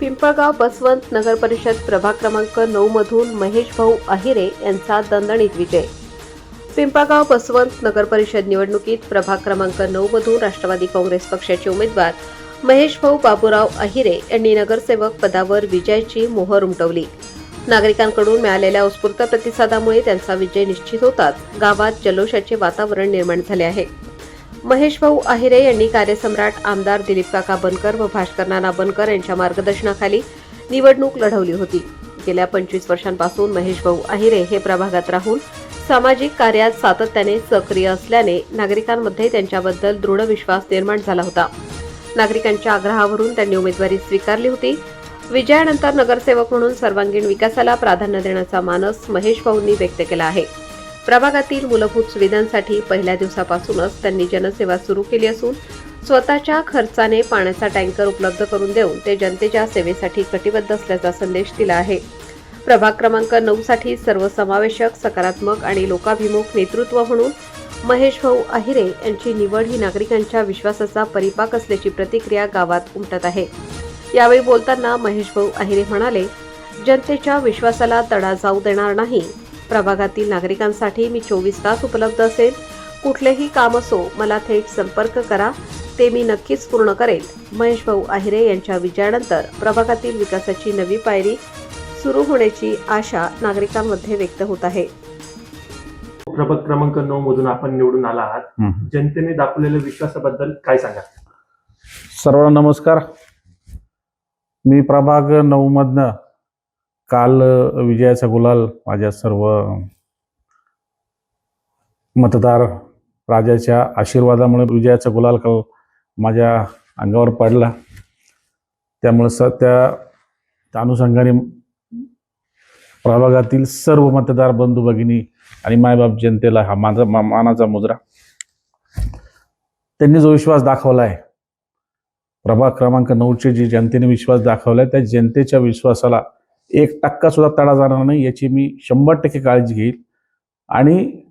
पिंपळगाव बसवंत नगर परिषद प्रभाग क्रमांक नऊ मधून महेश भाऊ अहिरे यांचा दणदणीत विजय. पिंपळगाव बसवंत नगर परिषद निवडणुकीत प्रभाग क्रमांक नऊ मधून राष्ट्रवादी काँग्रेस पक्षाचे उमेदवार महेश भाऊ बाबूराव अहिरे यांनी नगरसेवक पदावर विजयाची मोहर उमटवली. नागरिकांकडून मिळालेल्या उत्स्फूर्त प्रतिसादामुळे त्यांचा विजय निश्चित होताच गावात जल्लोषाचे वातावरण निर्माण झाले आहे. महेश भाऊ आहिरे यांनी कार्यसम्राट आमदार दिलीप काका बनकर व भास्कर नाना बनकर यांच्या मार्गदर्शनाखाली निवडणूक लढवली होती. गेल्या पंचवीस वर्षांपासून महेश भाऊ आहिरे हे प्रभागात राहून सामाजिक कार्यात सातत्याने सक्रिय असल्याने नागरिकांमध्ये त्यांच्याबद्दल दृढ विश्वास निर्माण झाला होता. नागरिकांच्या आग्रहावरून त्यांनी उमेदवारी स्वीकारली होती. विजयानंतर नगरसेवक म्हणून सर्वांगीण विकासाला प्राधान्य देण्याचा मानस महेश भाऊंनी व्यक्त केला आहे. प्रभागातील मूलभूत सुविधांसाठी पहिल्या दिवसापासूनच त्यांनी जनसेवा सुरू केली असून स्वतःच्या खर्चाने पाण्याचा टँकर उपलब्ध करून देऊन ते जनतेच्या सेवेसाठी कटिबद्ध असल्याचा संदेश दिला आहे. प्रभाग क्रमांक नऊ साठी सर्वसमावेशक सकारात्मक आणि लोकाभिमुख नेतृत्व म्हणून महेश भाऊ अहिरे यांची निवड ही नागरिकांच्या विश्वासाचा परिपाक असल्याची प्रतिक्रिया गावात उमटत आहे. यावेळी बोलताना महेश भाऊ अहिरे म्हणाले जनतेच्या विश्वासाला तडा जाऊ देणार नाही. प्रभागातील नागरिकांसाठी मी चोवीस तास उपलब्ध असेल. कुठलेही काम असो मला थेट संपर्क करा. ते मी नक्कीच पूर्ण करेल. महेश भाऊ अहिरे यांच्या विजयानंतर प्रभागातील विकासाची नवी पायरी सुरू होण्याची आशा नागरिकांमध्ये व्यक्त होत आहे. प्रभाग क्रमांक नऊ मधून आपण निवडून आला आहात. जनतेने दाखवलेल्या विश्वासाबद्दल काय सांगा सर्वांना नमस्कार. मी प्रभाग नऊ मधनं काल विजयाचा गुलाल माझ्या सर्व मतदार राजाच्या आशीर्वादामुळे विजयाचा गुलाल काल माझ्या अंगावर पडला. त्यामुळे स त्या अनुषंगाने प्रभागातील सर्व मतदार बंधू भगिनी आणि मायबाप जनतेला हा माझा मा- मानाचा मुजरा त्यांनी जो विश्वास दाखवला आहे प्रभाग क्रमांक नऊचे जे जनतेने विश्वास दाखवलाय त्या जनतेच्या विश्वासाला एक टक्का सुद्धा तडा जाणार नाही याची मी शंभर टक्के काळजी घेईल. आणि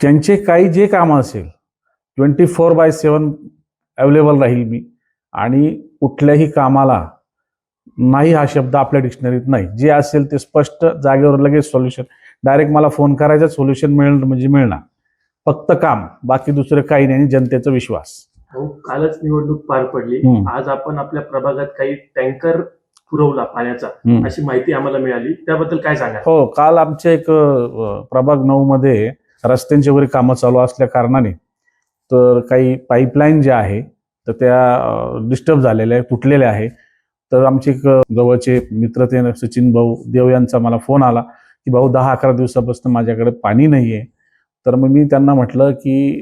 त्यांचे काही जे कामं असेल twenty four by seven available राहील मी. आणि कुठल्याही कामाला नाही हा शब्द आपल्या डिक्शनरीत नाही. जे असेल ते स्पष्ट जागेवर लगेच सोल्युशन डायरेक्ट मला फोन करायचं सोल्युशन मिळणार म्हणजे मिळणार. फक्त काम बाकी दुसरं काही नाही आणि जनतेचा विश्वास. भाऊ कालच निवडणूक पार पडली. आज आपण आपल्या प्रभागात काही टँकर पुरवला पाण्याचा हम्म. अशी माहिती आम्हाला मिळाली. त्याबद्दल काय सांगा हो काल आमच्या एक अ, प्रभाग नऊ मध्ये रस्त्यांची वगैरे कामं चालू असल्या कारणाने तर काही पाईपलाईन ज्या आहे तर त्या डिस्टर्ब झालेल्या आहे तुटलेल्या आहे तर आमचे एक अ, जवळचे मित्र ते सचिन भाऊ देव यांचा मला फोन आला की भाऊ दहा अकरा दिवसापासून माझ्याकडे पाणी नाही आहे तर मग मी त्यांना म्हटलं की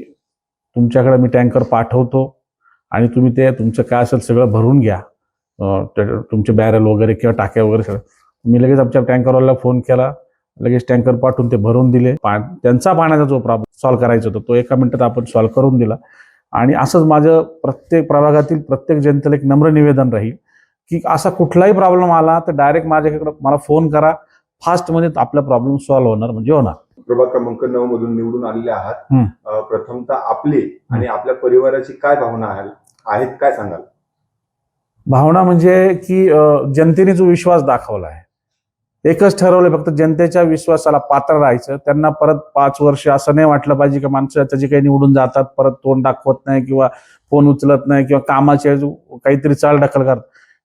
तुमच्याकडे मी टँकर पाठवतो आणि तुम्ही ते तुमचं काय असेल सगळं भरून घ्या. तुमचे बॅरल वगैरे किंवा टाक्या वगैरे सगळं. मी लगेच आमच्या टँकरवाल्याला फोन केला. लगेच टँकर पाठवून ते भरून दिले. पा त्यांचा पाण्याचा जो प्रॉब्लेम सॉल्व्ह करायचा होता तो एका मिनिटात आपण सॉल्व्ह करून दिला. आणि असंच माझं प्रत्येक प्रभागातील प्रत्येक जनतेला एक नम्र निवेदन राहील की असा कुठलाही प्रॉब्लेम आला तर डायरेक्ट माझ्याकडे मला फोन करा. फास्टमध्ये आपला प्रॉब्लेम सॉल्व्ह होणार म्हणजे होणार. प्रभाग क्रमांक नऊ मधून निवडून आलेले आहात. प्रथमतः आपली आणि आपल्या परिवाराची काय भावना आहे आहेत काय सांगाल? भावना म्हणजे की जनतेने जो विश्वास दाखवला आहे एकच ठरवलं फक्त जनतेच्या विश्वासाला पात्र राहायचं. त्यांना परत पाच वर्ष असं नाही वाटलं पाहिजे की माणसं त्याची काही निवडून जातात परत तोंड दाखवत नाही किंवा फोन उचलत नाही किंवा कामाचे काहीतरी चाल ढकल करतात.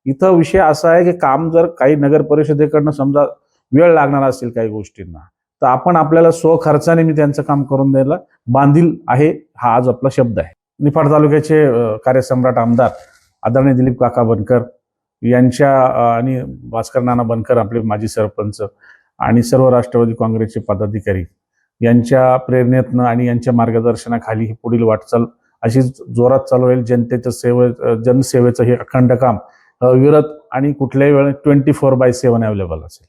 इथं विषय असा आहे की काम जर काही नगर परिषदेकडनं समजा वेळ लागणार असेल काही गोष्टींना तर आपण आपल्याला स्वखर्चाने मी त्यांचं काम करून द्यायला बांधील आहे हा आज आपला शब्द आहे. निफाड तालुक्याचे कार्यसम्राट आमदार आदरणीय दिलीप काका बनकर यांच्या आणि भास्कर नाना बनकर आपले माजी सरपंच आणि सर्व राष्ट्रवादी काँग्रेसचे पदाधिकारी यांच्या प्रेरणेतनं आणि यांच्या मार्गदर्शनाखाली ही पुढील वाटचाल अशी जोरात चालू राहील. जनतेचं सेवे जनसेवेचं हे अखंड काम अविरत आणि कुठल्याही वेळेला twenty four by seven available असेल.